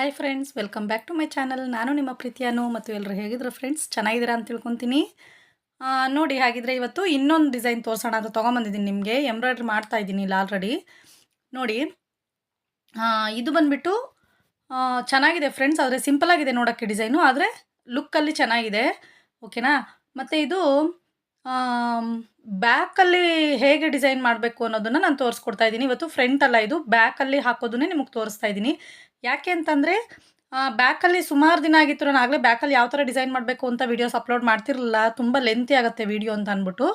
Hi friends welcome back to my channel ನಾನು ನಿಮ್ಮ ಪ್ರೀತಿಯಾನು ಮತ್ತು ಎಲ್ಲರೂ ಹೇಗಿದ್ರು ಫ್ರೆಂಡ್ಸ್ ಚೆನ್ನಾಗಿದ್ದೀರಾ ಅಂತ ತಿಳ್ಕೊತೀನಿ. ನೋಡಿ, ಹಾಗಿದ್ರೆ ಇವತ್ತು ಇನ್ನೊಂದು ಡಿಸೈನ್ ತೋರಿಸೋಣ ಅಂತ ತೊಗೊಂಬಂದಿದ್ದೀನಿ ನಿಮಗೆ. ಎಂಬ್ರಾಯ್ಡ್ರಿ ಮಾಡ್ತಾ ಇದ್ದೀನಿ ಇಲ್ಲಿ ಆಲ್ರೆಡಿ ನೋಡಿ ಇದು ಬಂದುಬಿಟ್ಟು ಚೆನ್ನಾಗಿದೆ ಫ್ರೆಂಡ್ಸ್ ಆದರೆ ಸಿಂಪಲ್ ಆಗಿದೆ ನೋಡೋಕ್ಕೆ ಡಿಸೈನು ಆದರೆ ಲುಕ್ಕಲ್ಲಿ ಚೆನ್ನಾಗಿದೆ. ಓಕೆನಾ ಮತ್ತು ಇದು ಬ್ಯಾಕಲ್ಲಿ ಹೇಗೆ ಡಿಸೈನ್ ಮಾಡಬೇಕು ಅನ್ನೋದನ್ನು ನಾನು ತೋರಿಸ್ಕೊಡ್ತಾ ಇದ್ದೀನಿ. ಇವತ್ತು ಫ್ರಂಟ್ ಅಲ್ಲ ಇದು. ಬ್ಯಾಕಲ್ಲಿ ಹಾಕೋದನ್ನೇ ನಿಮಗೆ ತೋರಿಸ್ತಾ ಇದ್ದೀನಿ. ಯಾಕೆ ಅಂತಂದರೆ ಬ್ಯಾಕಲ್ಲಿ ಸುಮಾರು ದಿನ ಆಗಿತ್ತು ನಾನು ಆಗಲೇ ಬ್ಯಾಕಲ್ಲಿ ಯಾವ ಥರ ಡಿಸೈನ್ ಮಾಡಬೇಕು ಅಂತ ವೀಡಿಯೋಸ್ ಅಪ್ಲೋಡ್ ಮಾಡ್ತಿರಲಿಲ್ಲ. ತುಂಬ ಲೆಂತಿ ಆಗುತ್ತೆ ವೀಡಿಯೋ ಅಂತ ಅಂದ್ಬಿಟ್ಟು.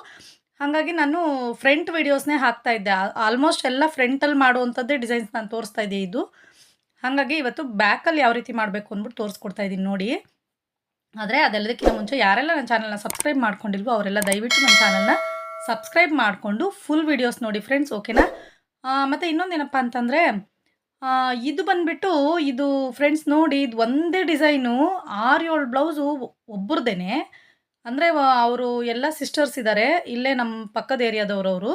ಹಾಗಾಗಿ ನಾನು ಫ್ರಂಟ್ ವೀಡಿಯೋಸ್ನೇ ಹಾಕ್ತಾ ಇದ್ದೆ. ಆಲ್ಮೋಸ್ಟ್ ಎಲ್ಲ ಫ್ರಂಟಲ್ಲಿ ಮಾಡುವಂಥದ್ದೇ ಡಿಸೈನ್ಸ್ ನಾನು ತೋರಿಸ್ತಾ ಇದ್ದೆ ಇದು. ಹಾಗಾಗಿ ಇವತ್ತು ಬ್ಯಾಕಲ್ಲಿ ಯಾವ ರೀತಿ ಮಾಡಬೇಕು ಅಂದ್ಬಿಟ್ಟು ತೋರಿಸ್ಕೊಡ್ತಾ ಇದ್ದೀನಿ ನೋಡಿ. ಆದರೆ ಅದೆಲ್ಲದಕ್ಕಿಂತ ಮುಂಚೆ ಯಾರೆಲ್ಲ ನನ್ನ ಚಾನಲ್ನ ಸಬ್ಸ್ಕ್ರೈಬ್ ಮಾಡ್ಕೊಂಡಿಲ್ವೋ ಅವರೆಲ್ಲ ದಯವಿಟ್ಟು ನನ್ನ ಚಾನಲ್ನ ಸಬ್ಸ್ಕ್ರೈಬ್ ಮಾಡಿಕೊಂಡು ಫುಲ್ ವೀಡಿಯೋಸ್ ನೋಡಿ ಫ್ರೆಂಡ್ಸ್ ಓಕೆನಾ ಮತ್ತು ಇನ್ನೊಂದೇನಪ್ಪ ಅಂತಂದರೆ ಇದು ಬಂದುಬಿಟ್ಟು ಇದು ಫ್ರೆಂಡ್ಸ್ ನೋಡಿ ಇದು ಒಂದೇ ಡಿಸೈನು ಆರು ಏಳು ಬ್ಲೌಸು ಒಬ್ಬರದೇನೆ. ಅಂದರೆ ಅವರು ಎಲ್ಲ ಸಿಸ್ಟರ್ಸ್ ಇದ್ದಾರೆ ಇಲ್ಲೇ ನಮ್ಮ ಪಕ್ಕದ ಏರಿಯಾದವರು ಅವರು.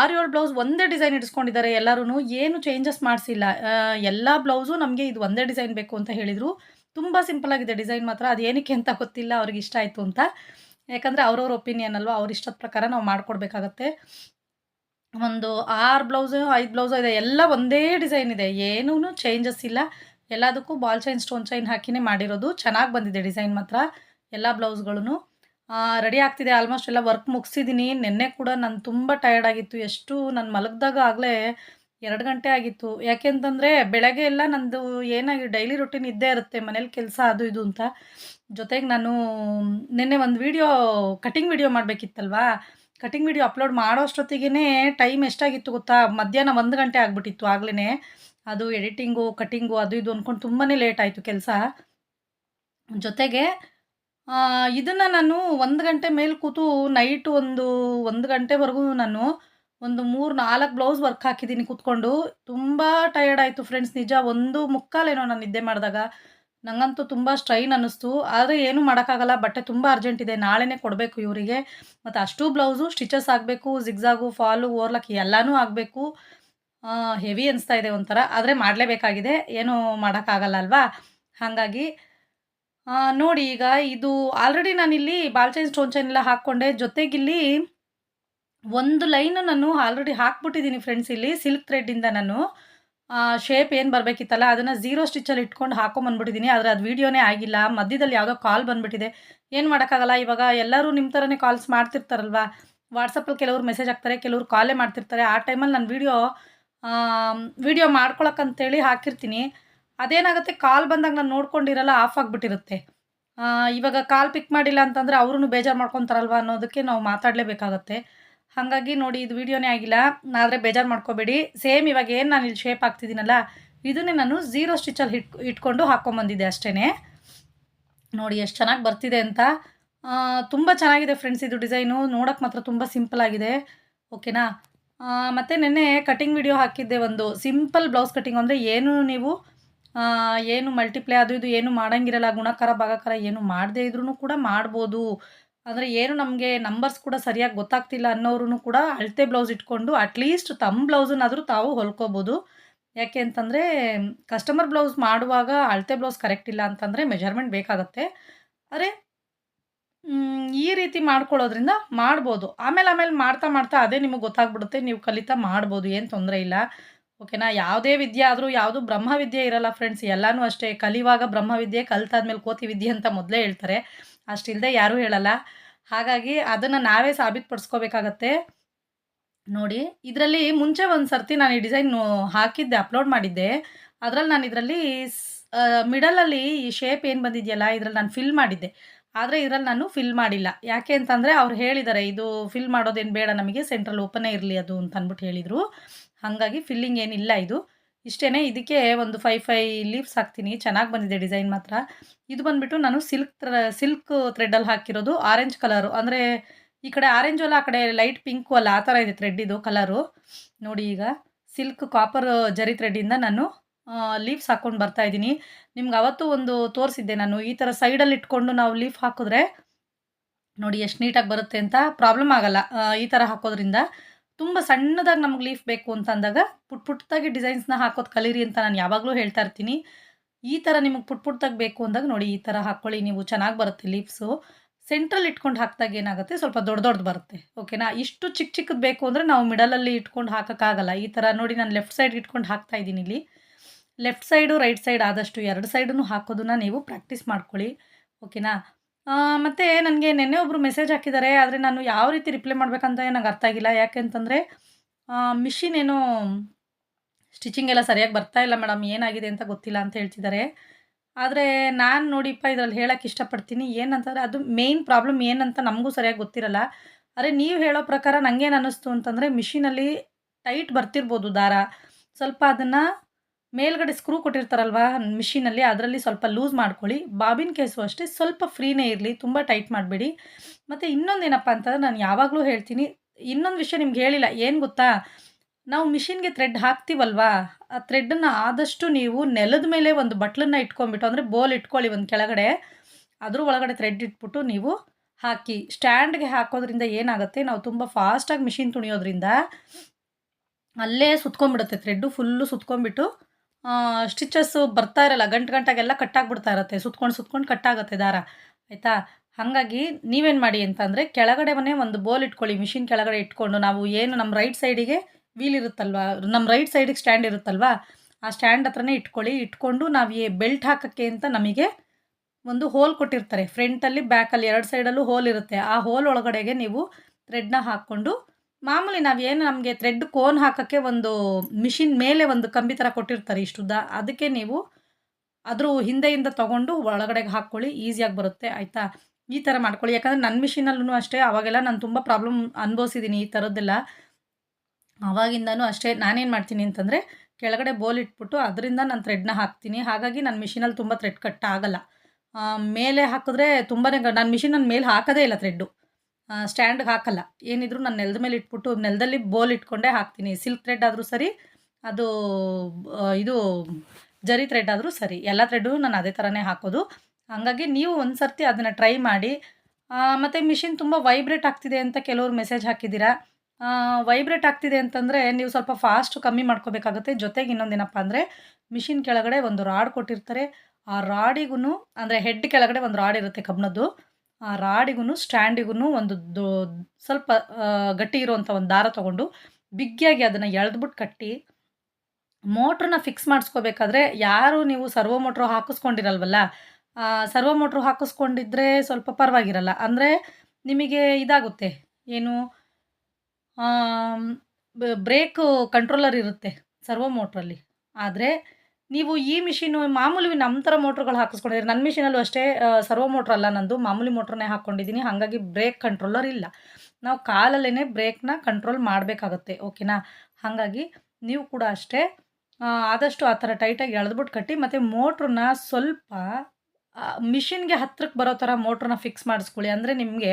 ಆರು ಏಳು ಬ್ಲೌಸ್ ಒಂದೇ ಡಿಸೈನ್ ಇಡಿಸ್ಕೊಂಡಿದ್ದಾರೆ ಎಲ್ಲರೂ ಏನು ಚೇಂಜಸ್ ಮಾಡಿಸಿಲ್ಲ. ಎಲ್ಲ ಬ್ಲೌಸು ನಮಗೆ ಇದು ಒಂದೇ ಡಿಸೈನ್ ಬೇಕು ಅಂತ ಹೇಳಿದರು. ತುಂಬ ಸಿಂಪಲ್ ಆಗಿದೆ ಡಿಸೈನ್ ಮಾತ್ರ. ಅದು ಏನಕ್ಕೆ ಅಂತ ಗೊತ್ತಿಲ್ಲ, ಅವ್ರಿಗೆ ಇಷ್ಟ ಆಯಿತು ಅಂತ. ಯಾಕಂದರೆ ಅವ್ರವ್ರ ಒಪಿನಿಯನ್ ಅಲ್ವಾ, ಅವ್ರ ಇಷ್ಟದ ಪ್ರಕಾರ ನಾವು ಮಾಡಿಕೊಡ್ಬೇಕಾಗತ್ತೆ. ಒಂದು ಆರು ಬ್ಲೌಸು, ಐದು ಬ್ಲೌಸು ಇದೆ, ಎಲ್ಲ ಒಂದೇ ಡಿಸೈನ್ ಇದೆ. ಏನೂ ಚೇಂಜಸ್ ಇಲ್ಲ. ಎಲ್ಲದಕ್ಕೂ ಬಾಲ್ ಚೈನ್ ಸ್ಟೋನ್ ಚೈನ್ ಹಾಕಿನೇ ಮಾಡಿರೋದು. ಚೆನ್ನಾಗಿ ಬಂದಿದೆ ಡಿಸೈನ್ ಮಾತ್ರ, ಎಲ್ಲ ಬ್ಲೌಸ್ಗಳೂ ರೆಡಿ ಆಗ್ತಿದೆ ಆಲ್ಮೋಸ್ಟ್ ಎಲ್ಲ ವರ್ಕ್ ಮುಗಿಸಿದ್ದೀನಿ ನಿನ್ನೆ ಕೂಡ ನಾನು ತುಂಬ ಟಯರ್ಡ್ ಆಗಿತ್ತು. ಎಷ್ಟು ನಾನು ಮಲಗಿದಾಗ ಆಗಲೇ ಎರಡು ಗಂಟೆ ಆಗಿತ್ತು. ಯಾಕೆಂತಂದರೆ ಬೆಳಗ್ಗೆ ಎಲ್ಲ ನಂದು ಏನಾಗಿ ಡೈಲಿ ರೊಟೀನ್ ಇದ್ದೇ ಇರುತ್ತೆ, ಮನೇಲಿ ಕೆಲಸ ಅದು ಇದು ಅಂತ. ಜೊತೆಗೆ ನಾನು ನಿನ್ನೆ ಒಂದು ವೀಡಿಯೋ ಕಟಿಂಗ್ ವೀಡಿಯೋ ಮಾಡಬೇಕಿತ್ತಲ್ವಾ? ಕಟಿಂಗ್ ವಿಡಿಯೋ ಅಪ್ಲೋಡ್ ಮಾಡೋ ಅಷ್ಟೊತ್ತಿಗೆ ಟೈಮ್ ಎಷ್ಟಾಗಿತ್ತು ಗೊತ್ತಾ? ಮಧ್ಯಾಹ್ನ ಒಂದು ಗಂಟೆ ಆಗಿಬಿಟ್ಟಿತ್ತು ಆಗಲೇ ಅದು ಎಡಿಟಿಂಗು ಕಟಿಂಗು ಅದು ಇದು ಅಂದ್ಕೊಂಡು ತುಂಬಾ ಲೇಟ್ ಆಯಿತು ಕೆಲಸ. ಜೊತೆಗೆ ಇದನ್ನು ನಾನು ಒಂದು ಗಂಟೆ ಮೇಲೆ ಕೂತು ನೈಟು ಒಂದು ಒಂದು ಗಂಟೆವರೆಗೂ ನಾನು ಒಂದು ಮೂರು ನಾಲ್ಕು ಬ್ಲೌಸ್ ವರ್ಕ್ ಹಾಕಿದ್ದೀನಿ ಕೂತ್ಕೊಂಡು. ತುಂಬ ಟಯರ್ಡ್ ಆಯಿತು ಫ್ರೆಂಡ್ಸ್ ನಿಜ ಒಂದು ಮುಕ್ಕಾಲೇನೋ ನಾನು ನಿದ್ದೆ ಮಾಡಿದಾಗ. ನನಗಂತೂ ತುಂಬ ಸ್ಟ್ರೈನ್ ಅನ್ನಿಸ್ತು. ಆದರೆ ಏನೂ ಮಾಡೋಕ್ಕಾಗಲ್ಲ, ಬಟ್ಟೆ ತುಂಬ ಅರ್ಜೆಂಟ್ ಇದೆ. ನಾಳೆನೇ ಕೊಡಬೇಕು ಇವರಿಗೆ. ಮತ್ತು ಅಷ್ಟು ಬ್ಲೌಸು ಸ್ಟಿಚಸ್ ಆಗಬೇಕು ಜಿಗ್ಜಾಗು ಫಾಲು ಓರ್ಲಕ್ ಎಲ್ಲನೂ ಆಗಬೇಕು. ಹೆವಿ ಅನಿಸ್ತಾ ಇದೆ ಒಂಥರ. ಆದರೆ ಮಾಡಲೇಬೇಕಾಗಿದೆ. ಏನೂ ಮಾಡೋಕ್ಕಾಗಲ್ಲ ಅಲ್ವಾ? ಹಾಗಾಗಿ ನೋಡಿ ಈಗ ಇದು ಆಲ್ರೆಡಿ ನಾನಿಲ್ಲಿ ಬಾಲ್ಚೈನ್ ಸ್ಟೋನ್ ಚೈನ್ ಎಲ್ಲ ಹಾಕ್ಕೊಂಡೆ. ಜೊತೆಗಿಲ್ಲಿ ಒಂದು ಲೈನು ನಾನು ಆಲ್ರೆಡಿ ಹಾಕ್ಬಿಟ್ಟಿದ್ದೀನಿ ಫ್ರೆಂಡ್ಸ್ ಇಲ್ಲಿ ಸಿಲ್ಕ್ ಥ್ರೆಡ್ಡಿಂದ ನಾನು ಶೇಪ್ ಏನು ಬರಬೇಕಿತ್ತಲ್ಲ, ಅದನ್ನು ಝೀರೋ ಸ್ಟಿಚ್ಚಲ್ಲಿ ಇಟ್ಕೊಂಡು ಹಾಕೊಂಬಂದ್ಬಿಟ್ಟಿದ್ದೀನಿ ಆದರೆ ಅದು ವೀಡಿಯೋನೇ ಆಗಿಲ್ಲ, ಮಧ್ಯದಲ್ಲಿ ಯಾವುದೋ ಕಾಲ್ ಬಂದುಬಿಟ್ಟಿದೆ. ಏನು ಮಾಡೋಕ್ಕಾಗಲ್ಲ, ಇವಾಗ ಎಲ್ಲರೂ ನಿಮ್ಮ ಥರನೇ ಕಾಲ್ಸ್ ಮಾಡ್ತಿರ್ತಾರಲ್ವ? ವಾಟ್ಸಪ್ಪಲ್ಲಿ ಕೆಲವರು ಮೆಸೇಜ್ ಹಾಕ್ತಾರೆ, ಕೆಲವರು ಕಾಲೇ ಮಾಡ್ತಿರ್ತಾರೆ. ಆ ಟೈಮಲ್ಲಿ ನಾನು ವೀಡಿಯೋ ವೀಡಿಯೋ ಮಾಡ್ಕೊಳಕ್ಕಂತೇಳಿ ಹಾಕಿರ್ತೀನಿ. ಅದೇನಾಗುತ್ತೆ ಕಾಲ್ ಬಂದಾಗ ನಾನು ನೋಡ್ಕೊಂಡಿರಲ್ಲ ಆಫ್ ಆಗಿಬಿಟ್ಟಿರುತ್ತೆ. ಇವಾಗ ಕಾಲ್ ಪಿಕ್ ಮಾಡಿಲ್ಲ ಅಂತಂದರೆ ಅವ್ರೂ ಬೇಜಾರು ಮಾಡ್ಕೊತಾರಲ್ವ ಅನ್ನೋದಕ್ಕೆ ನಾವು ಮಾತಾಡಲೇಬೇಕಾಗತ್ತೆ. ಹಾಗಾಗಿ ನೋಡಿ, ಇದು ವೀಡಿಯೋನೇ ಆಗಿಲ್ಲ. ಆದರೆ ಬೇಜಾರು ಮಾಡ್ಕೋಬೇಡಿ. ಸೇಮ್ ಇವಾಗ ಏನು ನಾನು ಇಲ್ಲಿ ಶೇಪ್ ಹಾಕ್ತಿದ್ದೀನಲ್ಲ, ಇದನ್ನೇ ನಾನು ಝೀರೋ ಸ್ಟಿಚಲ್ಲಿ ಹಿಟ್, ಇಟ್ಕೊಂಡು ಹಾಕ್ಕೊಂಬಂದಿದ್ದೆ ಅಷ್ಟೇ ನೋಡಿ, ಎಷ್ಟು ಚೆನ್ನಾಗಿ ಬರ್ತಿದೆ ಅಂತ. ತುಂಬ ಚೆನ್ನಾಗಿದೆ ಫ್ರೆಂಡ್ಸ್ ಇದು ಡಿಸೈನು ನೋಡೋಕ್ಕೆ ಮಾತ್ರ ತುಂಬ ಸಿಂಪಲ್ ಆಗಿದೆ. ಓಕೆನಾ ಮತ್ತು ನೆನ್ನೆ ಕಟಿಂಗ್ ವಿಡಿಯೋ ಹಾಕಿದ್ದೆ ಒಂದು. ಸಿಂಪಲ್ ಬ್ಲೌಸ್ ಕಟಿಂಗ್ ಅಂದರೆ ಏನು ನೀವು? ಏನು ಮಲ್ಟಿಪ್ಲೈ ಅದು ಇದು ಏನು ಮಾಡೋಂಗಿರಲ್ಲ, ಗುಣಕಾರ, ಭಾಗಕಾರ ಏನು ಮಾಡದೇ ಇದ್ರೂ ಕೂಡ ಮಾಡ್ಬೋದು. ಅಂದರೆ ಏನು ನಮಗೆ ನಂಬರ್ಸ್ ಕೂಡ ಸರಿಯಾಗಿ ಗೊತ್ತಾಗ್ತಿಲ್ಲ ಅನ್ನೋರು ಕೂಡ ಅಳತೆ ಬ್ಲೌಸ್ ಇಟ್ಕೊಂಡು ಅಟ್ಲೀಸ್ಟ್ ತಮ್ಮ ಬ್ಲೌಸನ್ನಾದರೂ ತಾವು ಹೊಲ್ಕೋಬೋದು. ಯಾಕೆ ಅಂತಂದರೆ ಕಸ್ಟಮರ್ ಬ್ಲೌಸ್ ಮಾಡುವಾಗ ಅಳತೆ ಬ್ಲೌಸ್ ಕರೆಕ್ಟ್ ಇಲ್ಲ ಅಂತಂದರೆ ಮೆಜರ್ಮೆಂಟ್ ಬೇಕಾಗುತ್ತೆ. ಆದರೆ ಈ ರೀತಿ ಮಾಡ್ಕೊಳ್ಳೋದ್ರಿಂದ ಮಾಡ್ಬೋದು. ಆಮೇಲೆ ಆಮೇಲೆ ಮಾಡ್ತಾ ಮಾಡ್ತಾ ಅದೇ ನಿಮಗೆ ಗೊತ್ತಾಗ್ಬಿಡುತ್ತೆ, ನೀವು ಕಲಿತಾ ಮಾಡ್ಬೋದು, ಏನು ತೊಂದರೆ ಇಲ್ಲ. ಓಕೆನಾ ಯಾವುದೇ ವಿದ್ಯೆ ಆದರೂ, ಯಾವುದು ಬ್ರಹ್ಮವಿದ್ಯೆ ಇರಲ್ಲ ಫ್ರೆಂಡ್ಸ್ ಎಲ್ಲನೂ ಅಷ್ಟೇ. ಕಲಿಯುವಾಗ ಬ್ರಹ್ಮವಿದ್ಯೆ, ಕಲಿತಾದ್ಮೇಲೆ ಕೋತಿ ವಿದ್ಯೆ ಅಂತ ಮೊದಲೇ ಹೇಳ್ತಾರೆ. ಅಷ್ಟಿಲ್ಲದೆ ಯಾರೂ ಹೇಳಲ್ಲ. ಹಾಗಾಗಿ ಅದನ್ನು ನಾವೇ ಸಾಬೀತುಪಡಿಸ್ಕೋಬೇಕಾಗತ್ತೆ. ನೋಡಿ, ಇದರಲ್ಲಿ ಮುಂಚೆ ಒಂದು ಸರ್ತಿ ನಾನು ಈ ಡಿಸೈನ್ ಹಾಕಿದ್ದೆ, ಅಪ್ಲೋಡ್ ಮಾಡಿದ್ದೆ. ಅದರಲ್ಲಿ ನಾನು ಇದರಲ್ಲಿ ಮಿಡಲಲ್ಲಿ ಈ ಶೇಪ್ ಏನು ಬಂದಿದೆಯಲ್ಲ, ಇದರಲ್ಲಿ ನಾನು ಫಿಲ್ ಮಾಡಿದ್ದೆ. ಆದರೆ ಇದರಲ್ಲಿ ನಾನು ಫಿಲ್ ಮಾಡಿಲ್ಲ. ಯಾಕೆ ಅಂತಂದರೆ ಅವ್ರು ಹೇಳಿದ್ದಾರೆ ಇದು ಫಿಲ್ ಮಾಡೋದೇನು ಬೇಡ, ನಮಗೆ ಸೆಂಟ್ರಲ್ ಓಪನೇ ಇರಲಿ ಅದು ಅಂತ ಅಂದ್ಬಿಟ್ಟು ಹೇಳಿದರು. ಹಾಗಾಗಿ ಫಿಲ್ಲಿಂಗ್ ಏನಿಲ್ಲ ಇದು. ಇಷ್ಟೇ ಇದಕ್ಕೆ ಒಂದು ಫೈ ಫೈ ಲೀವ್ಸ್ ಹಾಕ್ತೀನಿ. ಚೆನ್ನಾಗಿ ಬಂದಿದೆ ಡಿಸೈನ್ ಮಾತ್ರ. ಇದು ಬಂದುಬಿಟ್ಟು ನಾನು ಸಿಲ್ಕ್ ತ್ರ ಸಿಲ್ಕ್ ಥ್ರೆಡ್ಡಲ್ಲಿ ಹಾಕಿರೋದು ಆರೆಂಜ್ ಕಲರು ಅಂದರೆ ಈ ಕಡೆ ಆರೆಂಜು ಅಲ್ಲ, ಆ ಕಡೆ ಲೈಟ್ ಪಿಂಕು ಅಲ್ಲ, ಆ ಥರ ಇದೆ ಥ್ರೆಡ್ ಇದು ಕಲರು ನೋಡಿ ಈಗ ಸಿಲ್ಕ್ ಕಾಪರ್ ಜರಿ ಥ್ರೆಡ್ಡಿಂದ ನಾನು ಲೀವ್ಸ್ ಹಾಕ್ಕೊಂಡು ಬರ್ತಾ ಇದ್ದೀನಿ. ನಿಮ್ಗೆ ಅವತ್ತು ಒಂದು ತೋರಿಸಿದ್ದೆ ನಾನು. ಈ ಥರ ಸೈಡಲ್ಲಿ ಇಟ್ಕೊಂಡು ನಾವು ಲೀಫ್ ಹಾಕಿದ್ರೆ ನೋಡಿ ಎಷ್ಟು ನೀಟಾಗಿ ಬರುತ್ತೆ ಅಂತ. ಪ್ರಾಬ್ಲಮ್ ಆಗಲ್ಲ ಈ ಥರ ಹಾಕೋದ್ರಿಂದ. ತುಂಬ ಸಣ್ಣದಾಗಿ ನಮ್ಗೆ ಲೀಫ್ ಬೇಕು ಅಂತ ಅಂದಾಗ ಪುಟ್ ಪುಟ್ಟದಾಗಿ ಡಿಸೈನ್ಸ್ನ ಹಾಕೋದು ಕಲೀರಿ ಅಂತ ನಾನು ಯಾವಾಗಲೂ ಹೇಳ್ತಾ ಇರ್ತೀನಿ. ಈ ಥರ ನಿಮಗೆ ಪುಟ್ ಪುಟ್ಟದಾಗಿ ಬೇಕು ಅಂದಾಗ ನೋಡಿ ಈ ಥರ ಹಾಕ್ಕೊಳ್ಳಿ ನೀವು ಚೆನ್ನಾಗಿ ಬರುತ್ತೆ ಲೀಫ್ಸು ಸೆಂಟ್ರಲ್ ಇಟ್ಕೊಂಡು ಹಾಕಿದಾಗ ಏನಾಗುತ್ತೆ? ಸ್ವಲ್ಪ ದೊಡ್ಡ ದೊಡ್ಡದು ಬರುತ್ತೆ ಓಕೆನಾ ಇಷ್ಟು ಚಿಕ್ಕ ಚಿಕ್ಕದು ಬೇಕು ಅಂದರೆ ನಾವು ಮಿಡಲಲ್ಲಿ ಇಟ್ಕೊಂಡು ಹಾಕೋಕ್ಕಾಗಲ್ಲ. ಈ ಥರ ನೋಡಿ ನಾನು ಲೆಫ್ಟ್ ಸೈಡ್ ಇಟ್ಕೊಂಡು ಹಾಕ್ತಾ ಇದ್ದೀನಿ ಇಲ್ಲಿ. ಲೆಫ್ಟ್ ಸೈಡು ರೈಟ್ ಸೈಡ್ ಆದಷ್ಟು ಎರಡು ಸೈಡೂ ಹಾಕೋದನ್ನ ನೀವು ಪ್ರಾಕ್ಟೀಸ್ ಮಾಡ್ಕೊಳ್ಳಿ ಓಕೆನಾ ಮತ್ತು ನನಗೆ ನಿನ್ನೆ ಒಬ್ಬರು ಮೆಸೇಜ್ ಹಾಕಿದ್ದಾರೆ, ಆದರೆ ನಾನು ಯಾವ ರೀತಿ ರಿಪ್ಲೈ ಮಾಡಬೇಕಂತ ನನಗೆ ಅರ್ಥ ಆಗಿಲ್ಲ. ಯಾಕೆಂತಂದರೆ ಮಿಷಿನ್ ಏನು ಸ್ಟಿಚಿಂಗ್ ಎಲ್ಲ ಸರಿಯಾಗಿ ಬರ್ತಾ ಇಲ್ಲ ಮೇಡಮ್ ಏನಾಗಿದೆ ಅಂತ ಗೊತ್ತಿಲ್ಲ ಅಂತ ಹೇಳ್ತಿದ್ದಾರೆ. ಆದರೆ ನಾನು ನೋಡಿಪ್ಪ ಇದರಲ್ಲಿ ಹೇಳೋಕ್ಕೆ ಇಷ್ಟಪಡ್ತೀನಿ. ಏನಂತಂದರೆ, ಅದು ಮೇಯ್ನ್ ಪ್ರಾಬ್ಲಮ್ ಏನಂತ ನಮಗೂ ಸರಿಯಾಗಿ ಗೊತ್ತಿರಲ್ಲ. ಆದರೆ ನೀವು ಹೇಳೋ ಪ್ರಕಾರ ನನಗೇನು ಅನ್ನಿಸ್ತು ಅಂತಂದರೆ ಮಿಷಿನಲ್ಲಿ ಟೈಟ್ ಬರ್ತಿರ್ಬೋದು ದಾರ. ಸ್ವಲ್ಪ ಅದನ್ನು ಮೇಲ್ಗಡೆ ಸ್ಕ್ರೂ ಕೊಟ್ಟಿರ್ತಾರಲ್ವಾ ಮಿಷಿನಲ್ಲಿ ಅದರಲ್ಲಿ ಸ್ವಲ್ಪ ಲೂಸ್ ಮಾಡ್ಕೊಳ್ಳಿ. ಬಾಬಿನ್ ಕೇಸು ಅಷ್ಟೇ, ಸ್ವಲ್ಪ ಫ್ರೀನೇ ಇರಲಿ, ತುಂಬ ಟೈಟ್ ಮಾಡಬೇಡಿ. ಮತ್ತು ಇನ್ನೊಂದು ಏನಪ್ಪ ಅಂತಂದ್ರೆ ನಾನು ಯಾವಾಗಲೂ ಹೇಳ್ತೀನಿ, ಇನ್ನೊಂದು ವಿಷಯ ನಿಮ್ಗೆ ಹೇಳಿಲ್ಲ, ಏನು ಗೊತ್ತಾ? ನಾವು ಮಿಷಿನ್ಗೆ ಥ್ರೆಡ್ ಹಾಕ್ತೀವಲ್ವಾ? ಆ ಥ್ರೆಡ್ಡನ್ನು ಆದಷ್ಟು ನೀವು ನೆಲದ ಮೇಲೆ ಒಂದು ಬಟ್ಲನ್ನು ಇಟ್ಕೊಂಡ್ಬಿಟ್ಟು, ಅಂದರೆ ಬೋಲ್ ಇಟ್ಕೊಳ್ಳಿ ಒಂದು ಕೆಳಗಡೆ, ಅದ್ರ ಒಳಗಡೆ ಥ್ರೆಡ್ ಇಟ್ಬಿಟ್ಟು ನೀವು ಹಾಕಿ. ಸ್ಟ್ಯಾಂಡ್ಗೆ ಹಾಕೋದ್ರಿಂದ ಏನಾಗುತ್ತೆ, ನಾವು ತುಂಬ ಫಾಸ್ಟಾಗಿ ಮಿಷಿನ್ ತುಣಿಯೋದ್ರಿಂದ ಅಲ್ಲೇ ಸುತ್ಕೊಂಡ್ಬಿಡುತ್ತೆ ಥ್ರೆಡ್ಡು ಫುಲ್ಲು ಸುತ್ಕೊಂಡ್ಬಿಟ್ಟು ಸ್ಟಿಚಸ್ಸು ಬರ್ತಾ ಇರಲ್ಲ, ಗಂಟು ಗಂಟಾಗೆಲ್ಲ ಕಟ್ಟಾಗ್ಬಿಡ್ತಾ ಇರುತ್ತೆ. ಸುತ್ಕೊಂಡು ಸುತ್ಕೊಂಡು ಕಟ್ಟಾಗುತ್ತೆ ದಾರ. ಆಯಿತಾ? ಹಾಗಾಗಿ ನೀವೇನು ಮಾಡಿ ಅಂತಂದರೆ ಮನೆ ಒಂದು ಬೋಲ್ ಇಟ್ಕೊಳ್ಳಿ ಮಿಷಿನ್ ಕೆಳಗಡೆ ಇಟ್ಕೊಂಡು ನಾವು ಏನು ನಮ್ಮ ರೈಟ್ ಸೈಡಿಗೆ ವೀಲ್ ಇರುತ್ತಲ್ವಾ ನಮ್ಮ ರೈಟ್ ಸೈಡಿಗೆ ಸ್ಟ್ಯಾಂಡ್ ಇರುತ್ತಲ್ವಾ, ಆ ಸ್ಟ್ಯಾಂಡ್ ಹತ್ರನೇ ಇಟ್ಕೊಳ್ಳಿ. ಇಟ್ಕೊಂಡು ನಾವು ಏ ಬೆಲ್ಟ್ ಹಾಕೋಕ್ಕೆ ಅಂತ ನಮಗೆ ಒಂದು ಹೋಲ್ ಕೊಟ್ಟಿರ್ತಾರೆ. ಫ್ರಂಟಲ್ಲಿ ಬ್ಯಾಕಲ್ಲಿ ಎರಡು ಸೈಡಲ್ಲೂ ಹೋಲ್ ಇರುತ್ತೆ. ಆ ಹೋಲ್ ಒಳಗಡೆಗೆ ನೀವು ಥ್ರೆಡ್ನ ಹಾಕ್ಕೊಂಡು ಮಾಮೂಲಿ ನಾವು ಏನು ನಮಗೆ ಥ್ರೆಡ್ ಕೋನ್ ಹಾಕೋಕ್ಕೆ ಒಂದು ಮಿಷಿನ್ ಮೇಲೆ ಒಂದು ಕಂಬಿ ಥರ ಕೊಟ್ಟಿರ್ತಾರೆ ಇಷ್ಟುದ್ದ ಅದಕ್ಕೆ ನೀವು ಅದ್ರ ಹಿಂದೆಯಿಂದ ತೊಗೊಂಡು ಒಳಗಡೆಗೆ ಹಾಕ್ಕೊಳ್ಳಿ ಈಸಿಯಾಗಿ ಬರುತ್ತೆ, ಆಯಿತಾ? ಈ ಥರ ಮಾಡ್ಕೊಳ್ಳಿ. ಯಾಕಂದರೆ ನನ್ನ ಮಿಷಿನಲ್ಲೂ ಅಷ್ಟೇ, ಅವಾಗೆಲ್ಲ ನಾನು ತುಂಬ ಪ್ರಾಬ್ಲಮ್ ಅನುಭವಿಸಿದ್ದೀನಿ ಈ ಥರದ್ದೆಲ್ಲ ಆವಾಗಿಂದನೂ ಅಷ್ಟೇ, ನಾನೇನು ಮಾಡ್ತೀನಿ ಅಂತಂದರೆ ಕೆಳಗಡೆ ಬೋಲ್ ಇಟ್ಬಿಟ್ಟು ಅದರಿಂದ ನಾನು ಥ್ರೆಡ್ನ ಹಾಕ್ತೀನಿ. ಹಾಗಾಗಿ ನನ್ನ ಮಿಷಿನಲ್ಲಿ ತುಂಬ ಥ್ರೆಡ್ ಕಟ್ ಆಗಲ್ಲ. ಮೇಲೆ ಹಾಕಿದ್ರೆ ತುಂಬಾ ನನ್ನ ಮಿಷಿನ್ ನನ್ನ ಮೇಲೆ ಹಾಕೋದೇ ಇಲ್ಲ ಥ್ರೆಡ್ಡು ಸ್ಟ್ಯಾಂಡ್ಗೆ ಹಾಕಲ್ಲ. ಏನಿದ್ರು ನಾನು ನೆಲದ ಮೇಲೆ ಇಟ್ಬಿಟ್ಟು ನೆಲದಲ್ಲಿ ಬೋಲ್ ಇಟ್ಕೊಂಡೇ ಹಾಕ್ತೀನಿ. ಸಿಲ್ಕ್ ಥ್ರೆಡ್ ಆದರೂ ಸರಿ, ಅದು ಇದು ಜರಿ ಥ್ರೆಡ್ ಆದರೂ ಸರಿ. ಎಲ್ಲ ಥ್ರೆಡ್ಡು ನಾನು ಅದೇ ಥರನೇ ಹಾಕೋದು. ಹಾಗಾಗಿ ನೀವು ಒಂದು ಸರ್ತಿ ಅದನ್ನು ಟ್ರೈ ಮಾಡಿ ಮತ್ತು ಮಿಷಿನ್ ತುಂಬ ವೈಬ್ರೇಟ್ ಆಗ್ತಿದೆ ಅಂತ ಕೆಲವರು ಮೆಸೇಜ್ ಹಾಕಿದ್ದೀರಾ? ವೈಬ್ರೇಟ್ ಆಗ್ತಿದೆ ಅಂತಂದರೆ ನೀವು ಸ್ವಲ್ಪ ಫಾಸ್ಟ್ ಕಮ್ಮಿ ಮಾಡ್ಕೋಬೇಕಾಗುತ್ತೆ. ಜೊತೆಗೆ ಇನ್ನೊಂದೇನಪ್ಪ ಅಂದರೆ ಮಿಷಿನ್ ಕೆಳಗಡೆ ಒಂದು ರಾಡ್ ಕೊಟ್ಟಿರ್ತಾರೆ. ಆ ರಾಡಿಗೂ ಅಂದರೆ ಹೆಡ್ ಕೆಳಗಡೆ ಒಂದು ರಾಡ್ ಇರುತ್ತೆ ಕಬ್ಬಿಣದ್ದು ರಾಡಿಗೂ ಸ್ಟ್ಯಾಂಡಿಗೂ ಒಂದು ದೊ, ಸ್ವಲ್ಪ ಗಟ್ಟಿ ಇರುವಂಥ ಒಂದು ದಾರ ತೊಗೊಂಡು ಬಿಗ್ಗಿಯಾಗಿ ಅದನ್ನು ಎಳೆದ್ಬಿಟ್ಟು ಕಟ್ಟಿ ಮೋಟ್ರನ್ನ ಫಿಕ್ಸ್ ಮಾಡಿಸ್ಕೋಬೇಕಾದ್ರೆ ಯಾರು ನೀವು ಸರ್ವೋ ಮೋಟ್ರು ಹಾಕಿಸ್ಕೊಂಡಿರಲ್ವಲ್ಲ ಸರ್ವೋ ಮೋಟ್ರು ಹಾಕಿಸ್ಕೊಂಡಿದ್ರೆ ಸ್ವಲ್ಪ ಪರವಾಗಿರಲ್ಲ. ಅಂದರೆ ನಿಮಗೆ ಇದಾಗುತ್ತೆ. ಏನು? ಬ್ರೇಕು ಕಂಟ್ರೋಲರ್ ಇರುತ್ತೆ ಸರ್ವೋ ಮೋಟ್ರಲ್ಲಿ. ಆದರೆ ನೀವು ಈ ಮಿಷಿನು ಮಾಮೂಲಿ ನಮ್ಮ ಥರ ಮೋಟ್ರ್ಗಳು ಹಾಕಿಸ್ಕೊಂಡಿದ್ದೀರಿ ನನ್ನ ಮಿಷಿನಲ್ಲೂ ಅಷ್ಟೇ ಸರ್ವೋ ಮೋಟ್ರ್ ಅಲ್ಲ ನಂದು. ಮಾಮೂಲಿ ಮೋಟ್ರನ್ನೇ ಹಾಕ್ಕೊಂಡಿದ್ದೀನಿ ಹಾಗಾಗಿ ಬ್ರೇಕ್ ಕಂಟ್ರೋಲರ್ ಇಲ್ಲ. ನಾವು ಕಾಲಲ್ಲೇ ಬ್ರೇಕ್ನ ಕಂಟ್ರೋಲ್ ಮಾಡಬೇಕಾಗತ್ತೆ. ಓಕೆನಾ? ಹಾಗಾಗಿ ನೀವು ಕೂಡ ಅಷ್ಟೇ ಆದಷ್ಟು ಆ ಥರ ಟೈಟಾಗಿ ಎಳೆದ್ಬಿಟ್ಟು ಕಟ್ಟಿ, ಮತ್ತು ಮೋಟ್ರನ್ನ ಸ್ವಲ್ಪ ಮಿಷಿನ್ಗೆ ಹತ್ತಿರಕ್ಕೆ ಬರೋ ಥರ ಮೋಟ್ರನ್ನ ಫಿಕ್ಸ್ ಮಾಡಿಸ್ಕೊಳ್ಳಿ. ಅಂದರೆ ನಿಮಗೆ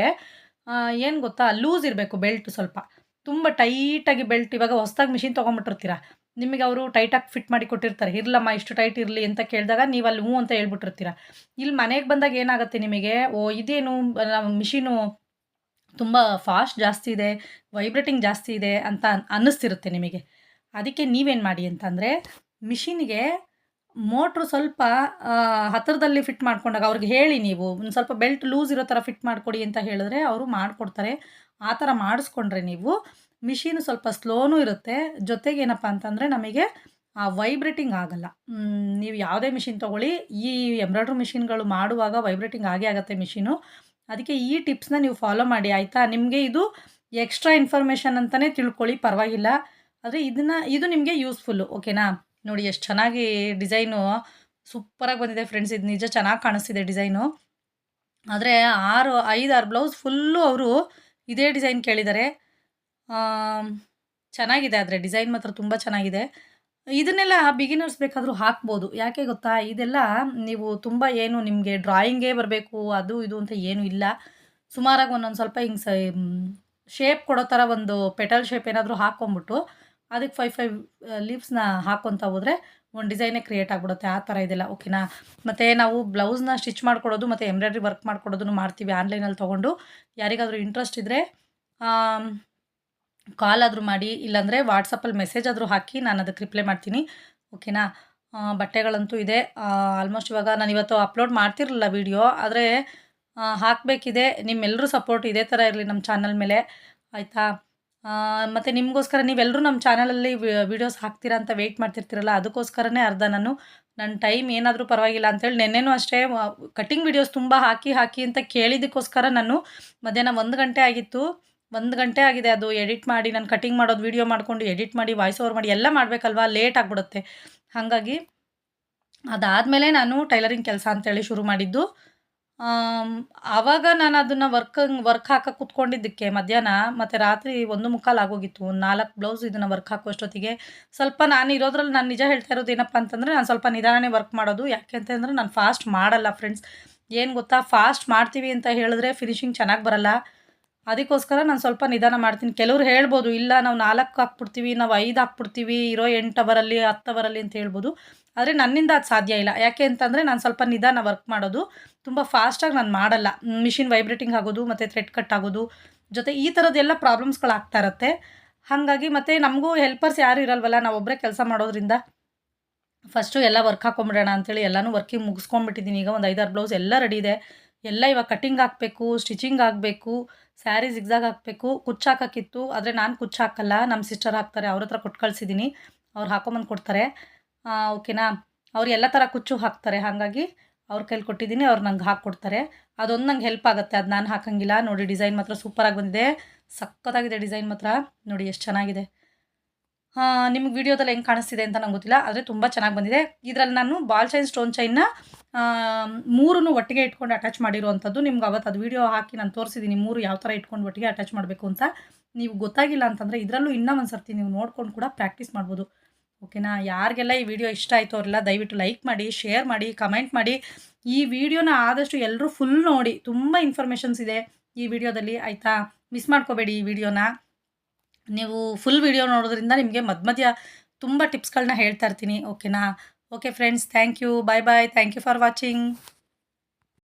ಏನು ಗೊತ್ತಾ? ಲೂಸ್ ಇರಬೇಕು ಬೆಲ್ಟ್ ಸ್ವಲ್ಪ. ತುಂಬ ಟೈಟಾಗಿ ಬೆಲ್ಟ್ ಇವಾಗ ಹೊಸ್ದಾಗಿ ಮಿಷಿನ್ ತೊಗೊಂಬಿಟ್ಟಿರ್ತೀರ? ನಿಮಗೆ ಅವರು ಟೈಟಾಗಿ ಫಿಟ್ ಮಾಡಿ ಕೊಟ್ಟಿರ್ತಾರೆ. ಇರಲಮ್ಮ, ಇಷ್ಟು ಟೈಟ್ ಇರಲಿ ಅಂತ ಕೇಳಿದಾಗ ನೀವು ಅಲ್ಲಿ ಹ್ಞೂ ಅಂತ ಹೇಳ್ಬಿಟ್ಟಿರ್ತೀರ? ಇಲ್ಲಿ ಮನೆಗೆ ಬಂದಾಗ ಏನಾಗುತ್ತೆ ನಿಮಗೆ? ಓ, ಇದೇನು ಮಿಷಿನು ತುಂಬ ಫಾಸ್ಟ್ ಜಾಸ್ತಿ ಇದೆ ವೈಬ್ರೇಟಿಂಗ್ ಜಾಸ್ತಿ ಇದೆ ಅಂತ ಅನ್ನಿಸ್ತಿರುತ್ತೆ ನಿಮಗೆ. ಅದಕ್ಕೆ ನೀವೇನು ಮಾಡಿ ಅಂತಂದರೆ ಮಿಷಿನ್ಗೆ ಮೋಟ್ರು ಸ್ವಲ್ಪ ಹತ್ತಿರದಲ್ಲಿ ಫಿಟ್ ಮಾಡ್ಕೊಂಡಾಗ ಅವ್ರಿಗೆ ಹೇಳಿ ನೀವು, ಒಂದು ಸ್ವಲ್ಪ ಬೆಲ್ಟ್ ಲೂಸ್ ಇರೋ ಥರ ಫಿಟ್ ಮಾಡಿಕೊಡಿ ಅಂತ ಹೇಳಿದ್ರೆ ಅವರು ಮಾಡಿಕೊಡ್ತಾರೆ. ಆ ಥರ ಮಾಡಿಸ್ಕೊಂಡ್ರೆ ನೀವು ಮಿಷಿನ್ ಸ್ವಲ್ಪ ಸ್ಲೋನೂ ಇರುತ್ತೆ. ಜೊತೆಗೆ ಏನಪ್ಪ ಅಂತಂದರೆ ನಮಗೆ, ಆ ವೈಬ್ರೇಟಿಂಗ್ ಆಗಲ್ಲ. ನೀವು ಯಾವುದೇ ಮಿಷಿನ್ ತೊಗೊಳ್ಳಿ. ಈ ಎಂಬ್ರಾಯ್ಡ್ರಿ ಮಿಷಿನ್ಗಳು ಮಾಡುವಾಗ ವೈಬ್ರೇಟಿಂಗ್ ಆಗೇ ಆಗುತ್ತೆ ಮಿಷಿನು. ಅದಕ್ಕೆ ಈ ಟಿಪ್ಸ್ನ ನೀವು ಫಾಲೋ ಮಾಡಿ, ಆಯಿತಾ? ನಿಮಗೆ ಇದು ಎಕ್ಸ್ಟ್ರಾ ಇನ್ಫಾರ್ಮೇಷನ್ ಅಂತಲೇ ತಿಳ್ಕೊಳ್ಳಿ, ಪರವಾಗಿಲ್ಲ. ಆದರೆ ಇದನ್ನು, ಇದು ನಿಮಗೆ ಯೂಸ್ಫುಲ್ಲು ಓಕೆನಾ ನೋಡಿ ಎಷ್ಟು ಚೆನ್ನಾಗಿ ಡಿಸೈನು ಸೂಪರಾಗಿ ಬಂದಿದೆ ಫ್ರೆಂಡ್ಸ್. ಇದು ನಿಜ ಚೆನ್ನಾಗಿ ಕಾಣಿಸ್ತಿದೆ ಡಿಸೈನು. ಆದರೆ ಆರು ಐದು ಆರು ಬ್ಲೌಸ್ ಫುಲ್ಲು ಅವರು ಇದೇ ಡಿಸೈನ್ ಕೇಳಿದ್ದಾರೆ ಚೆನ್ನಾಗಿದೆ ಆದರೆ ಡಿಸೈನ್ ಮಾತ್ರ ತುಂಬ ಚೆನ್ನಾಗಿದೆ. ಇದನ್ನೆಲ್ಲ ಬಿಗಿನರ್ಸ್ ಬೇಕಾದರೂ ಹಾಕ್ಬೋದು. ಯಾಕೆ ಗೊತ್ತಾ? ಇದೆಲ್ಲ ನೀವು ತುಂಬ ಏನು ನಿಮಗೆ ಡ್ರಾಯಿಂಗೇ ಬರಬೇಕು, ಅದು ಇದು ಅಂತ ಏನೂ ಇಲ್ಲ. ಸುಮಾರಾಗಿ ಒಂದೊಂದು ಸ್ವಲ್ಪ ಹಿಂಗೆ ಶೇಪ್ ಕೊಡೋ ಥರ ಒಂದು ಪೆಟಲ್ ಶೇಪ್ ಏನಾದರೂ ಹಾಕ್ಕೊಂಬಿಟ್ಟು ಅದಕ್ಕೆ ಫೈವ್ ಫೈವ್ ಲೀವ್ಸ್ನ ಹಾಕ್ಕೊತ ಹೋದರೆ ಒಂದು ಡಿಸೈನೇ ಕ್ರಿಯೇಟ್ ಆಗಿಬಿಡುತ್ತೆ. ಆ ಥರ ಇದೆಲ್ಲ ಓಕೆನಾ ಮತ್ತು ನಾವು ಬ್ಲೌಸ್ನ ಸ್ಟಿಚ್ ಮಾಡ್ಕೊಡೋದು, ಮತ್ತು ಎಂಬ್ರಾಯ್ಡ್ರಿ ವರ್ಕ್ ಮಾಡಿಕೊಡೋದನ್ನು ಮಾಡ್ತೀವಿ ಆನ್ಲೈನಲ್ಲಿ ತೊಗೊಂಡು. ಯಾರಿಗಾದರೂ ಇಂಟ್ರೆಸ್ಟ್ ಇದ್ದರೆ ಕಾಲ್ ಆದರೂ ಮಾಡಿ, ಇಲ್ಲಾಂದರೆ ವಾಟ್ಸಪ್ಪಲ್ಲಿ ಮೆಸೇಜ್ ಆದರೂ ಹಾಕಿ ನಾನು ಅದಕ್ಕೆ ರಿಪ್ಲೈ ಮಾಡ್ತೀನಿ. ಓಕೆನಾ ಬಟ್ಟೆಗಳಂತೂ ಇದೆ. ಆಲ್ಮೋಸ್ಟ್ ಇವಾಗ ನಾನು ಇವತ್ತು ಅಪ್ಲೋಡ್ ಮಾಡ್ತಿರಲಿಲ್ಲ ವೀಡಿಯೋ ಆದರೆ ಹಾಕಬೇಕಿದೆ. ನಿಮ್ಮೆಲ್ಲರೂ ಸಪೋರ್ಟ್ ಇದೇ ಥರ ಇರಲಿ ನಮ್ಮ ಚಾನಲ್ ಮೇಲೆ. ಆಯಿತಾ? ಮತ್ತು ನಿಮಗೋಸ್ಕರ ನೀವೆಲ್ಲರೂ ನಮ್ಮ ಚಾನಲಲ್ಲಿ ವೀಡಿಯೋಸ್ ಹಾಕ್ತೀರಾ ಅಂತ ವೆಯ್ಟ್ ಮಾಡ್ತಿರ್ತೀರಲ್ಲ, ಅದಕ್ಕೋಸ್ಕರನೇ ಅರ್ಧ ನಾನು ನನ್ನ ಟೈಮ್ ಏನಾದರೂ ಪರವಾಗಿಲ್ಲ ಅಂತೇಳಿ ನೆನ್ನೆನೂ ಅಷ್ಟೇ ಕಟಿಂಗ್ ವೀಡಿಯೋಸ್ ತುಂಬ ಹಾಕಿ ಹಾಕಿ ಅಂತ ಕೇಳಿದ್ದಕ್ಕೋಸ್ಕರ ನಾನು ಮಧ್ಯಾಹ್ನ ಒಂದು ಗಂಟೆ ಆಗಿತ್ತು. ಒಂದು ಗಂಟೆ ಆಗಿದೆ ಅದು ಎಡಿಟ್ ಮಾಡಿ, ನಾನು ಕಟಿಂಗ್ ಮಾಡೋದು ವೀಡಿಯೋ ಮಾಡಿಕೊಂಡು ಎಡಿಟ್ ಮಾಡಿ ವಾಯ್ಸ್ ಓವರ್ ಮಾಡಿ ಎಲ್ಲ ಮಾಡಬೇಕಲ್ವಾ ಲೇಟ್ ಆಗಿಬಿಡುತ್ತೆ. ಹಾಗಾಗಿ ಅದಾದಮೇಲೆ ನಾನು ಟೈಲರಿಂಗ್ ಕೆಲಸ ಅಂತೇಳಿ ಶುರು ಮಾಡಿದ್ದು. ಆವಾಗ ನಾನು ಅದನ್ನು ವರ್ಕ್ ವರ್ಕ್ ಹಾಕಕ್ಕೆ ಕುತ್ಕೊಂಡಿದ್ದಕ್ಕೆ ಮಧ್ಯಾಹ್ನ ಮತ್ತು ರಾತ್ರಿ ಒಂದು ಮುಕ್ಕಾಲು ಆಗೋಗಿತ್ತು. ನಾಲ್ಕು ಬ್ಲೌಸ್ ಇದನ್ನು ವರ್ಕ್ ಹಾಕೋಷ್ಟೊತ್ತಿಗೆ ಸ್ವಲ್ಪ ನಾನು ಇರೋದ್ರಲ್ಲಿ ನಾನು ನಿಜ ಹೇಳ್ತಾ ಇರೋದು ಏನಪ್ಪ ಅಂತಂದರೆ ನಾನು ಸ್ವಲ್ಪ ನಿಧಾನನೇ ವರ್ಕ್ ಮಾಡೋದು. ಯಾಕೆ ಅಂತಂದರೆ ನಾನು ಫಾಸ್ಟ್ ಮಾಡಲ್ಲ ಫ್ರೆಂಡ್ಸ್ ಏನು ಗೊತ್ತಾ? ಫಾಸ್ಟ್ ಮಾಡ್ತೀವಿ ಅಂತ ಹೇಳಿದ್ರೆ ಫಿನಿಶಿಂಗ್ ಚೆನ್ನಾಗಿ ಬರಲ್ಲ. ಅದಕ್ಕೋಸ್ಕರ ನಾನು ಸ್ವಲ್ಪ ನಿಧಾನ ಮಾಡ್ತೀನಿ. ಕೆಲವ್ರು ಹೇಳ್ಬೋದು, ಇಲ್ಲ ನಾವು ನಾಲ್ಕು ಹಾಕ್ಬಿಡ್ತೀವಿ, ನಾವು ಐದು ಹಾಕ್ಬಿಡ್ತೀವಿ, ಇರೋ ಎಂಟು ಅವರಲ್ಲಿ ಹತ್ತು ಅವರಲ್ಲಿ ಅಂತ ಹೇಳ್ಬೋದು. ಆದರೆ ನನ್ನಿಂದ ಅದು ಸಾಧ್ಯ ಇಲ್ಲ. ಯಾಕೆ ಅಂತಂದರೆ ನಾನು ಸ್ವಲ್ಪ ನಿಧಾನ ವರ್ಕ್ ಮಾಡೋದು. ತುಂಬ ಫಾಸ್ಟಾಗಿ ನಾನು ಮಾಡಲ್ಲ. ಮಿಷಿನ್ ವೈಬ್ರೇಟಿಂಗ್ ಆಗೋದು, ಮತ್ತು ಥ್ರೆಡ್ ಕಟ್ ಆಗೋದು, ಜೊತೆ ಈ ಥರದ್ದೆಲ್ಲ ಪ್ರಾಬ್ಲಮ್ಸ್ಗಳು ಆಗ್ತಾ ಇರುತ್ತೆ. ಹಾಗಾಗಿ ಮತ್ತು ನಮಗೂ ಹೆಲ್ಪರ್ಸ್ ಯಾರು ಇರಲ್ವಲ್ಲ, ನಾವು ಒಬ್ಬರೇ ಕೆಲಸ ಮಾಡೋದ್ರಿಂದ. ಫಸ್ಟು ಎಲ್ಲ ವರ್ಕ್ ಹಾಕೊಂಬಿಡೋಣ ಅಂತೇಳಿ ಎಲ್ಲನೂ ವರ್ಕಿಂಗ್ ಮುಗಿಸ್ಕೊಂಡ್ಬಿಟ್ಟಿದ್ದೀನಿ ಈಗ ಒಂದು ಐದಾರು ಬ್ಲೌಸ್ ಎಲ್ಲ ರೆಡಿ ಇದೆ. ಎಲ್ಲ ಇವಾಗ ಕಟಿಂಗ್ ಹಾಕಬೇಕು ಸ್ಟಿಚಿಂಗ್ ಆಗಬೇಕು ಸ್ಯಾರಿ ಜಿಗ್ಜಾಗ್ ಹಾಕಬೇಕು. ಕುಚ್ಚು ಹಾಕೋಕ್ಕಿತ್ತು, ಆದರೆ ನಾನು ಕುಚ್ಚು ಹಾಕಲ್ಲ. ನಮ್ಮ ಸಿಸ್ಟರ್ ಹಾಕ್ತಾರೆ, ಅವ್ರ ಹತ್ರ ಕೊಟ್ಟು ಕಳಿಸಿದ್ದೀನಿ ಅವ್ರು ಹಾಕೊಂಬಂದು ಕೊಡ್ತಾರೆ. ಓಕೆನಾ? ಅವ್ರು ಎಲ್ಲ ಥರ ಕುಚ್ಚು ಹಾಕ್ತಾರೆ, ಹಾಗಾಗಿ ಅವ್ರ ಕೈಲಿ ಕೊಟ್ಟಿದ್ದೀನಿ, ಅವ್ರು ನಂಗೆ ಹಾಕ್ಕೊಡ್ತಾರೆ ಅದೊಂದು ನಂಗೆ ಹೆಲ್ಪ್ ಆಗುತ್ತೆ, ಅದು ನಾನು ಹಾಕಂಗಿಲ್ಲ. ನೋಡಿ, ಡಿಸೈನ್ ಮಾತ್ರ ಸೂಪರಾಗಿ ಬಂದಿದೆ. ಸಖತ್ತಾಗಿದೆ ಡಿಸೈನ್ ಮಾತ್ರ. ನೋಡಿ, ಎಷ್ಟು ಚೆನ್ನಾಗಿದೆ. ನಿಮ್ಗೆ ವಿಡಿಯೋದಲ್ಲಿ ಹೆಂಗೆ ಕಾಣಿಸ್ತಿದೆ ಅಂತ ನಂಗೆ ಗೊತ್ತಿಲ್ಲ, ಆದರೆ ತುಂಬ ಚೆನ್ನಾಗಿ ಬಂದಿದೆ. ಇದರಲ್ಲಿ ನಾನು ಬಾಲ್ ಚೈನ್, ಸ್ಟೋನ್ ಚೈನ್ನ ಮೂರನ್ನು ಒಟ್ಟಿಗೆ ಇಟ್ಕೊಂಡು ಅಟ್ಯಾಚ್ ಮಾಡಿರುವಂಥದ್ದು. ನಿಮ್ಗೆ ಅವತ್ತು ಅದು ವಿಡಿಯೋ ಹಾಕಿ ನಾನು ತೋರಿಸಿದ್ದೀನಿ ಮೂರು ಯಾವ ಥರ ಇಟ್ಕೊಂಡು ಒಟ್ಟಿಗೆ ಅಟ್ಯಾಚ್ ಮಾಡಬೇಕು ಅಂತ. ನೀವು ಗೊತ್ತಾಗಿಲ್ಲ ಅಂತಂದರೆ ಇದರಲ್ಲೂ ಇನ್ನೂ ಒಂದು ಸರ್ತಿ ನೀವು ನೋಡ್ಕೊಂಡು ಕೂಡ ಪ್ರಾಕ್ಟೀಸ್ ಮಾಡ್ಬೋದು. ಓಕೆನಾ? ಯಾರಿಗೆಲ್ಲ ಈ ವಿಡಿಯೋ ಇಷ್ಟ ಆಯಿತು ಅವರೆಲ್ಲ ದಯವಿಟ್ಟು ಲೈಕ್ ಮಾಡಿ ಶೇರ್ ಮಾಡಿ ಕಮೆಂಟ್ ಮಾಡಿ. ಈ ವಿಡಿಯೋನ ಆದಷ್ಟು ಎಲ್ಲರೂ ಫುಲ್ ನೋಡಿ. ತುಂಬ ಇನ್ಫಾರ್ಮೇಷನ್ಸ್ ಇದೆ ಈ ವಿಡಿಯೋದಲ್ಲಿ, ಆಯಿತಾ? ಮಿಸ್ ಮಾಡ್ಕೋಬೇಡಿ ಈ ವಿಡಿಯೋನ. ನೀವು ಫುಲ್ ವಿಡಿಯೋ ನೋಡೋದ್ರಿಂದ ನಿಮಗೆ ಮಧ್ಯ ಮಧ್ಯ ತುಂಬ ಟಿಪ್ಸ್ಗಳನ್ನ ಹೇಳ್ತಾ ಇರ್ತೀನಿ. ಓಕೆನಾ? Okay friends thank you bye bye thank you for watching